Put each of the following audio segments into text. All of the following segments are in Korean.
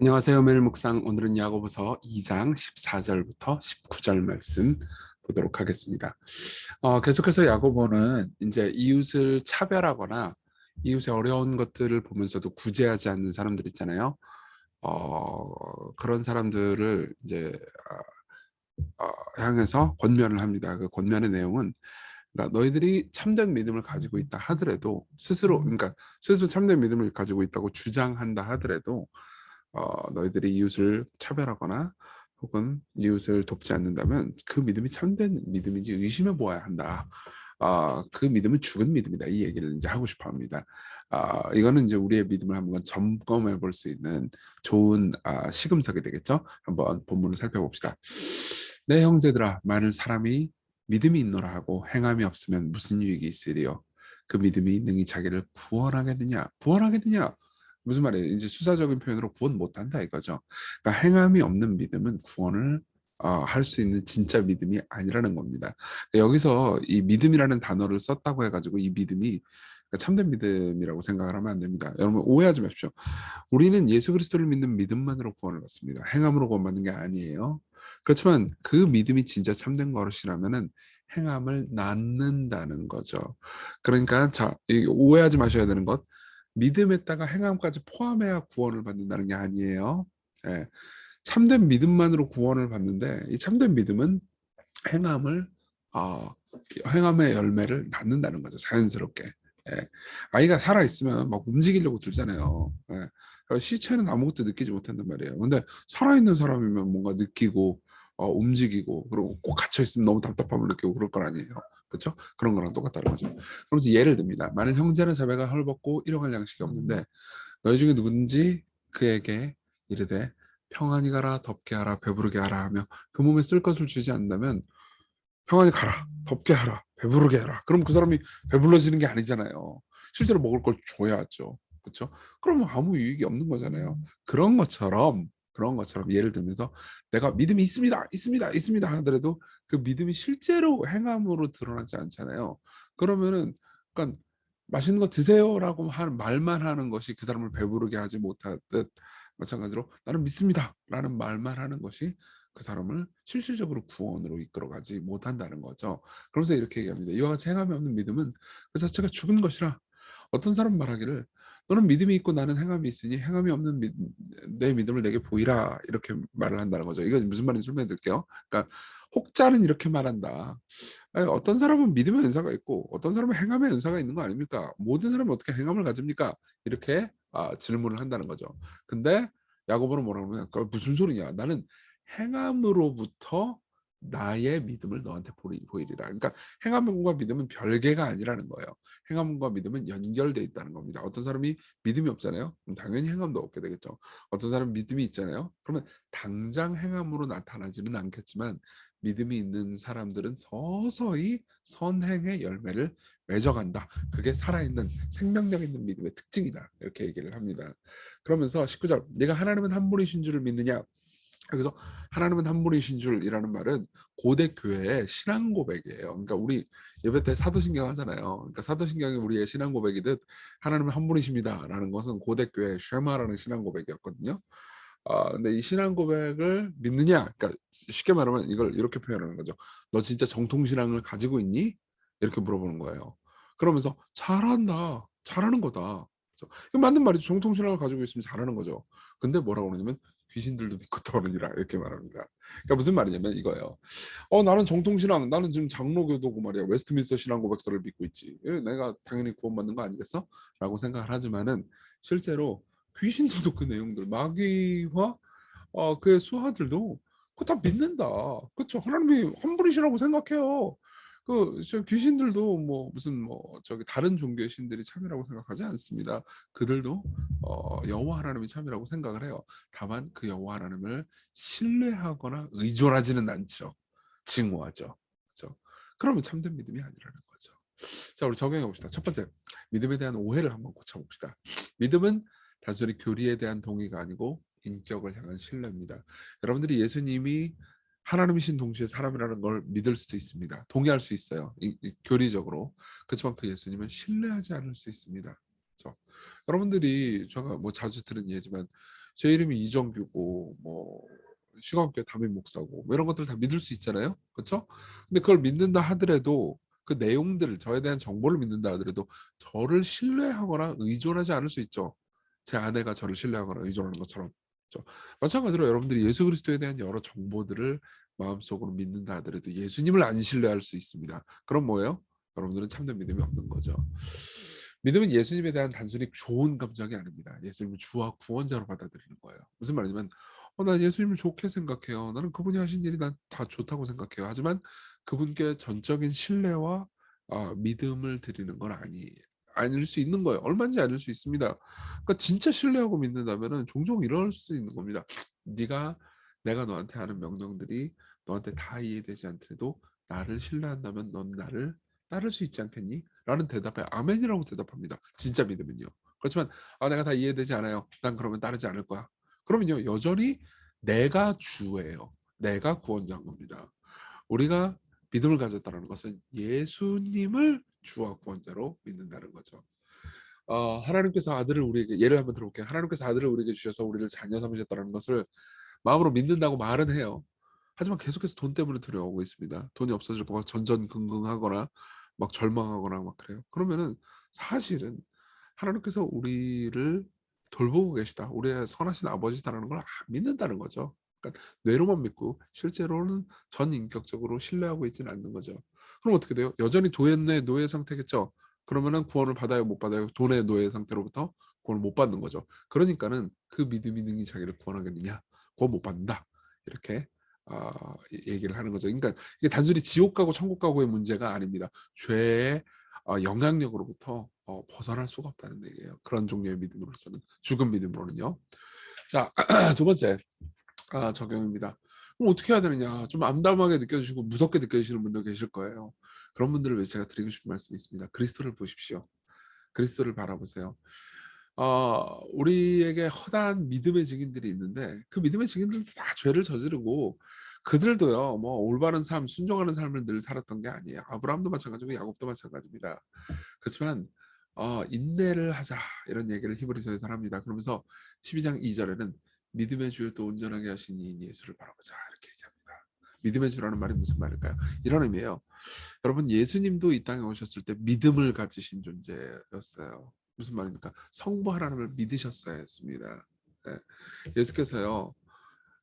안녕하세요. 매일 묵상 오늘은 야고보서 2장 14절부터 19절 말씀 보도록 하겠습니다. 어, 계속해서 야고보는 이제 이웃을 차별하거나 이웃의 어려운 것들을 보면서도 구제하지 않는 사람들 있잖아요. 어, 그런 사람들을 이제 어, 어, 향해서 권면을 합니다. 그 권면의 내용은 그러니까 너희들이 참된 믿음을 가지고 있다 하더라도 스스로 그러니까 스스로 참된 믿음을 가지고 있다고 주장한다 하더라도 어, 너희들이 이웃을 차별하거나 혹은 이웃을 돕지 않는다면 그 믿음이 참된 믿음인지 의심해 보아야 한다. 아, 그 믿음은 죽은 믿음이다. 이 얘기를 이제 하고 싶어 합니다. 아, 이거는 이제 우리의 믿음을 한번 점검해 볼 수 있는 좋은 아, 시금석이 되겠죠. 한번 본문을 살펴봅시다. 내 형제들아, 만일 사람이 믿음이 있노라 하고 행함이 없으면 무슨 유익이 있으리요? 그 믿음이 능히 자기를 구원하게 되냐? 구원하게 되냐? 무슨 말이에요? 이제 수사적인 표현으로 구원 못한다 이거죠. 그러니까 행함이 없는 믿음은 구원을 어, 할수 있는 진짜 믿음이 아니라는 겁니다. 그러니까 여기서 이 믿음이라는 단어를 썼다고 해가지고 이 믿음이 그러니까 참된 믿음이라고 생각을 하면 안 됩니다. 여러분 오해하지 마십시오. 우리는 예수 그리스도를 믿는 믿음만으로 구원을 받습니다. 행함으로 구원받는 게 아니에요. 그렇지만 그 믿음이 진짜 참된 것이라면은 행함을 낳는다는 거죠. 그러니까 자 오해하지 마셔야 되는 것. 믿음에다가 행함까지 포함해야 구원을 받는다는 게 아니에요. 예. 참된 믿음만으로 구원을 받는데 이 참된 믿음은 행함을 어, 행함의 열매를 낳는다는 거죠. 자연스럽게. 예. 아이가 살아 있으면 막 움직이려고 들잖아요. 예. 시체는 아무것도 느끼지 못한단 말이에요. 근데 살아 있는 사람이면 뭔가 느끼고 어, 움직이고 그리고 꼭 갇혀 있으면 너무 답답함을 느끼고 그럴 건 아니에요. 그렇죠? 그런 거랑 똑같다는 거죠. 그러면서 예를 듭니다. 만일 형제는 자매가 헐벗고 일용할 양식이 없는데 너희 중에 누군지 그에게 이르되 평안히 가라 덥게 하라 배부르게 하라 하며 그 몸에 쓸 것을 주지 않는다면 평안히 가라 덥게 하라 배부르게 하라. 그럼 그 사람이 배불러지는 게 아니잖아요. 실제로 먹을 걸 줘야죠. 그렇죠 그러면 아무 유익이 없는 거잖아요. 그런 것처럼 그런 것처럼 예를 들면서 내가 믿음이 있습니다, 있습니다, 있습니다 하더라도 그 믿음이 실제로 행함으로 드러나지 않잖아요. 그러면은 그러니까 맛있는 거 드세요라고 하는 말만 하는 것이 그 사람을 배부르게 하지 못하듯 마찬가지로 나는 믿습니다라는 말만 하는 것이 그 사람을 실질적으로 구원으로 이끌어가지 못한다는 거죠. 그러면서 이렇게 얘기합니다. 이와 같이 행함이 없는 믿음은 그 자체가 죽은 것이라 어떤 사람 말하기를 너는 믿음이 있고 나는 행함이 있으니 행함이 없는 믿, 내 믿음을 내게 보이라 이렇게 말을 한다는 거죠. 이건 무슨 말인지 설명해 드릴게요. 그러니까 혹자는 이렇게 말한다. 어떤 사람은 믿음의 은사가 있고 어떤 사람은 행함의 은사가 있는 거 아닙니까? 모든 사람이 어떻게 행함을 가집니까? 이렇게 아, 질문을 한다는 거죠. 근데 야고보는 뭐라고 그러냐? 무슨 소리냐? 나는 행함으로부터 나의 믿음을 너한테 보이리라. 그러니까 행함과 믿음은 별개가 아니라는 거예요. 행함과 믿음은 연결돼 있다는 겁니다. 어떤 사람이 믿음이 없잖아요. 당연히 행함도 없게 되겠죠. 어떤 사람은 믿음이 있잖아요. 그러면 당장 행함으로 나타나지는 않겠지만 믿음이 있는 사람들은 서서히 선행의 열매를 맺어간다. 그게 살아있는 생명력 있는 믿음의 특징이다. 이렇게 얘기를 합니다. 그러면서 19절 네가 하나님은 한 분이신 줄을 믿느냐 그래서 하나님은 한 분이신 줄이라는 말은 고대 교회의 신앙 고백이에요. 그러니까 우리 예배 때 사도신경 하잖아요. 그러니까 사도신경이 우리의 신앙 고백이듯 하나님은 한 분이십니다라는 것은 고대 교회 쉐마라는 신앙 고백이었거든요. 아 근데 이 신앙 고백을 믿느냐? 그러니까 쉽게 말하면 이걸 이렇게 표현하는 거죠. 너 진짜 정통 신앙을 가지고 있니? 이렇게 물어보는 거예요. 그러면서 잘한다, 잘하는 거다. 맞는 말이죠. 정통 신앙을 가지고 있으면 잘하는 거죠. 근데 뭐라고 그러냐면 귀신들도 믿고 떠오르니라 이렇게 말합니다. 그러니까 무슨 말이냐면 이거예요. 어 나는 정통 신앙, 나는 지금 장로교도고 말이야. 웨스트민스터 신앙 고백서를 믿고 있지. 내가 당연히 구원받는 거 아니겠어? 라고 생각을 하지만은 실제로 귀신들도 그 내용들, 마귀와 어, 그의 수하들도 그거 다 믿는다. 그렇죠? 하나님이 한 분이시라고 생각해요. 그 저 귀신들도 뭐 무슨 뭐 저기 다른 종교의 신들이 참이라고 생각하지 않습니다. 그들도 어, 여호와 하나님이 참이라고 생각을 해요. 다만 그 여호와 하나님을 신뢰하거나 의존하지는 않죠. 증오하죠. 그렇죠? 그러면 참된 믿음이 아니라는 거죠. 자, 우리 적용해 봅시다. 첫 번째, 믿음에 대한 오해를 한번 고쳐 봅시다. 믿음은 단순히 교리에 대한 동의가 아니고 인격을 향한 신뢰입니다. 여러분들이 예수님이 하나님이신 동시에 사람이라는 걸 믿을 수도 있습니다. 동의할 수 있어요. 이, 이, 교리적으로. 그렇지만 그 예수님은 신뢰하지 않을 수 있습니다. 그렇죠? 여러분들이 제가 뭐 자주 들은 예지만 제 이름이 이정규고 뭐 시간교회 담임 목사고 뭐 이런 것들 다 믿을 수 있잖아요. 그렇죠? 근데 그걸 믿는다 하더라도 그 내용들 저에 대한 정보를 믿는다 하더라도 저를 신뢰하거나 의존하지 않을 수 있죠. 제 아내가 저를 신뢰하거나 의존하는 것처럼. 그렇죠? 마찬가지로 여러분들이 예수 그리스도에 대한 여러 정보들을 마음속으로 믿는다 하더라도 예수님을 안 신뢰할 수 있습니다. 그럼 뭐예요? 여러분들은 참된 믿음이 없는 거죠. 믿음은 예수님에 대한 단순히 좋은 감정이 아닙니다. 예수님을 주와 구원자로 받아들이는 거예요. 무슨 말이냐면 어, 난 예수님을 좋게 생각해요. 나는 그분이 하신 일이 난 다 좋다고 생각해요. 하지만 그분께 전적인 신뢰와 아, 믿음을 드리는 건 아니 아닐 수 있는 거예요. 얼마인지 아닐 수 있습니다. 그러니까 진짜 신뢰하고 믿는다면은 종종 이럴 수 있는 겁니다. 네가 내가 너한테 하는 명령들이 너한테 다 이해되지 않더라도 나를 신뢰한다면 넌 나를 따를 수 있지 않겠니? 라는 대답에 아멘이라고 대답합니다. 진짜 믿음은요. 그렇지만 아 내가 다 이해되지 않아요. 난 그러면 따르지 않을 거야. 그러면요 여전히 내가 주예요. 내가 구원자인 겁니다. 우리가 믿음을 가졌다는 것은 예수님을 주와 구원자로 믿는다는 거죠. 어, 하나님께서 아들을 우리에게 예를 한번 들어볼게요. 하나님께서 아들을 우리에게 주셔서 우리를 자녀 삼으셨다는 것을 마음으로 믿는다고 말은 해요. 하지만 계속해서 돈 때문에 두려워하고 있습니다. 돈이 없어질까 막 전전긍긍하거나 막 절망하거나 막 그래요. 그러면은 사실은 하나님께서 우리를 돌보고 계시다. 우리의 선하신 아버지다라는 걸 아, 믿는다는 거죠. 그러니까 뇌로만 믿고 실제로는 전 인격적으로 신뢰하고 있지는 않는 거죠. 그럼 어떻게 돼요? 여전히 도의 노예 상태겠죠. 그러면은 구원을 받아요, 못 받아요? 돈의 노예 상태로부터 구원을 못 받는 거죠. 그러니까는 그 믿음이 능히 자기를 구원하겠느냐? 구원 못 받는다. 이렇게 어, 얘기를 하는 거죠. 그러니까 이게 단순히 지옥 가고 천국 가고의 문제가 아닙니다. 죄의 어, 영향력으로부터 어, 벗어날 수가 없다는 얘기예요. 그런 종류의 믿음으로서는 죽은 믿음으로는요. 자, 두 번째 아, 적용입니다. 그럼 어떻게 해야 되느냐? 좀 암담하게 느껴지시고 무섭게 느껴지시는 분도 계실 거예요. 그런 분들을 위해 제가 드리고 싶은 말씀이 있습니다. 그리스도를 보십시오. 그리스도를 바라보세요. 어, 우리에게 허다한 믿음의 증인들이 있는데 그 믿음의 증인들도 다 죄를 저지르고 그들도요 뭐 올바른 삶 순종하는 삶을 늘 살았던 게 아니에요 아브라함도 마찬가지고 야곱도 마찬가지입니다 그렇지만 어, 인내를 하자 이런 얘기를 히브리서에서 합니다 그러면서 12장 2절에는 믿음의 주를 또 온전하게 하신 이인 예수를 바라보자 이렇게 얘기합니다 믿음의 주라는 말이 무슨 말일까요 이런 의미예요 여러분 예수님도 이 땅에 오셨을 때 믿음을 가지신 존재였어요 무슨 말입니까? 성부 하나님을 믿으셨어야 했습니다. 네. 예수께서요.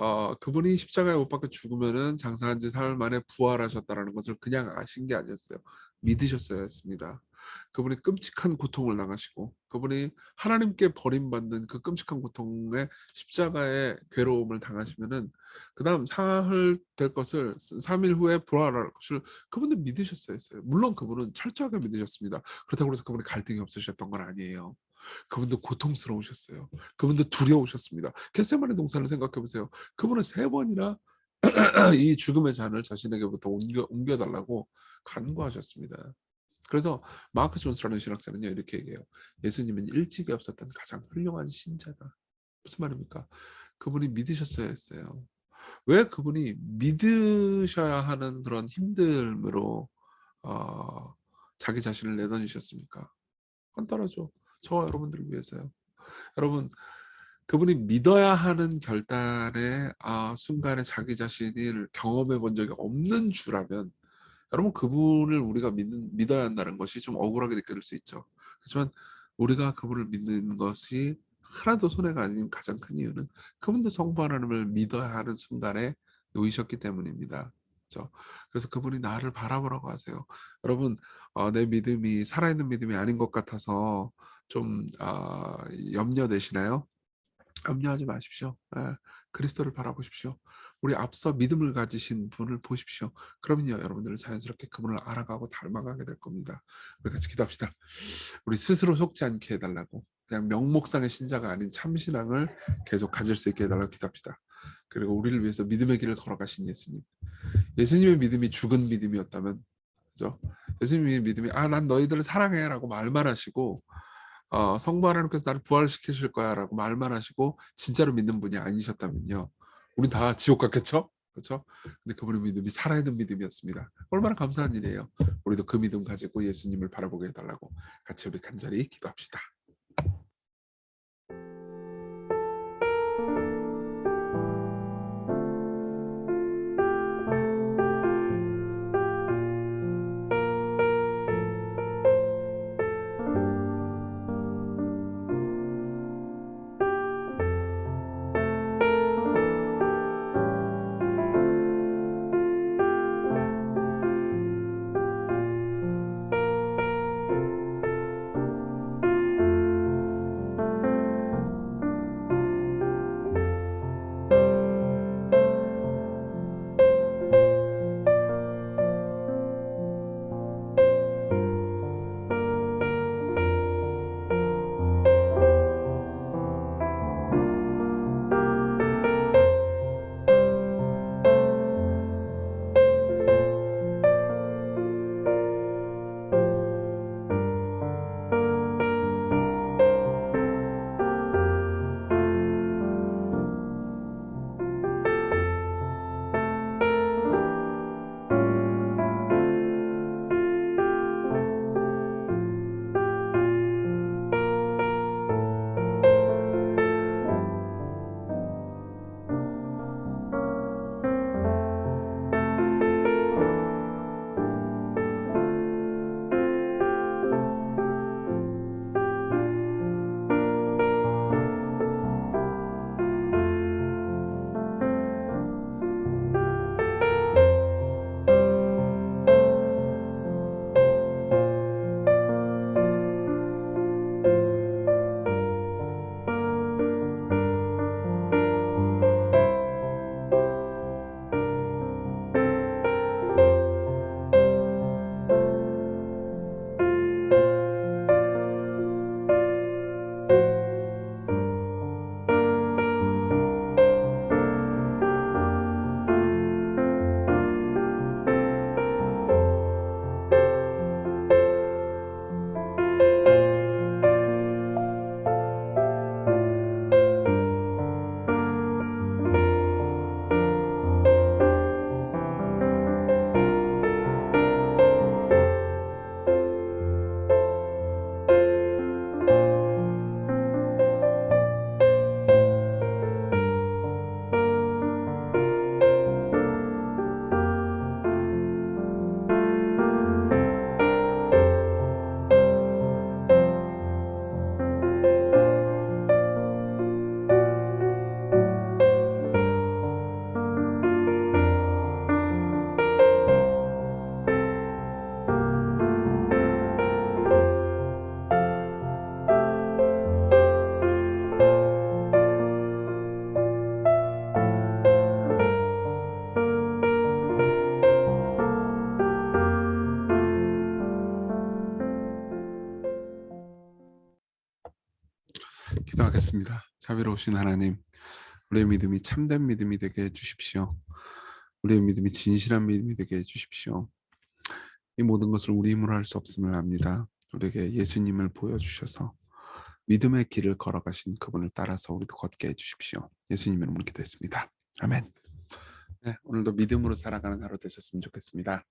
어, 그분이 십자가에 못 박혀 죽으면은 장사한 지 사흘 만에 부활하셨다라는 것을 그냥 아신 게 아니었어요. 믿으셨어야 했습니다. 그분이 끔찍한 고통을 당하시고 그분이 하나님께 버림받는 그 끔찍한 고통의 십자가의 괴로움을 당하시면은 그 다음 사흘 될 것을 3일 후에 부활할 것을 그분들 믿으셨어야 했어요. 물론 그분은 철저하게 믿으셨습니다. 그렇다고 해서 그분이 갈등이 없으셨던 건 아니에요. 그분도 고통스러우셨어요. 그분도 두려우셨습니다. 겟세마네 동산을 생각해 보세요. 그분은 세 번이나 이 죽음의 잔을 자신에게부터 옮겨, 옮겨달라고 간구하셨습니다. 그래서 마크 존스라는 신학자는요 이렇게 얘기해요. 예수님은 일찍이 없었던 가장 훌륭한 신자다. 무슨 말입니까? 그분이 믿으셨어야 했어요. 왜 그분이 믿으셔야 하는 그런 힘듦으로 어, 자기 자신을 내던지셨습니까? 간단하죠. 저와 여러분들을 위해서요. 여러분 그분이 믿어야 하는 결단의 아, 순간에 자기 자신을 경험해 본 적이 없는 주라면 여러분 그분을 우리가 믿는 믿어야 한다는 것이 좀 억울하게 느껴질 수 있죠. 그렇지만 우리가 그분을 믿는 것이 하나도 손해가 아닌 가장 큰 이유는 그분도 성부 하나님을 믿어야 하는 순간에 놓이셨기 때문입니다. 그렇죠? 그래서 그분이 나를 바라보라고 하세요. 여러분 어, 내 믿음이 살아있는 믿음이 아닌 것 같아서 좀 어, 염려되시나요? 염려하지 마십시오. 예, 그리스도를 바라보십시오. 우리 앞서 믿음을 가지신 분을 보십시오. 그러면요, 여러분들은 자연스럽게 그분을 알아가고 닮아가게 될 겁니다. 우리 같이 기도합시다. 우리 스스로 속지 않게 해달라고 그냥 명목상의 신자가 아닌 참신앙을 계속 가질 수 있게 해달라고 기도합시다. 그리고 우리를 위해서 믿음의 길을 걸어가신 예수님. 예수님의 믿음이 죽은 믿음이었다면, 그죠? 예수님의 믿음이 아, 난 너희들을 사랑해 라고 말만 하시고 어, 성부 하나님께서 나를 부활시키실 거야라고 말만 하시고 진짜로 믿는 분이 아니셨다면요. 우린 다 지옥 갔겠죠? 그렇죠? 근데 그분의 믿음이 살아있는 믿음이었습니다. 얼마나 감사한 일이에요. 우리도 그 믿음 가지고 예수님을 바라보게 해달라고 같이 우리 간절히 기도합시다. 기도하겠습니다. 자비로우신 하나님, 우리의 믿음이 참된 믿음이 되게 해주십시오. 우리의 믿음이 진실한 믿음이 되게 해주십시오. 이 모든 것을 우리 힘으로 할 수 없음을 압니다. 우리에게 예수님을 보여주셔서 믿음의 길을 걸어가신 그분을 따라서 우리도 걷게 해주십시오. 예수님 이름으로 기도했습니다. 아멘. 네, 오늘도 믿음으로 살아가는 하루 되셨으면 좋겠습니다.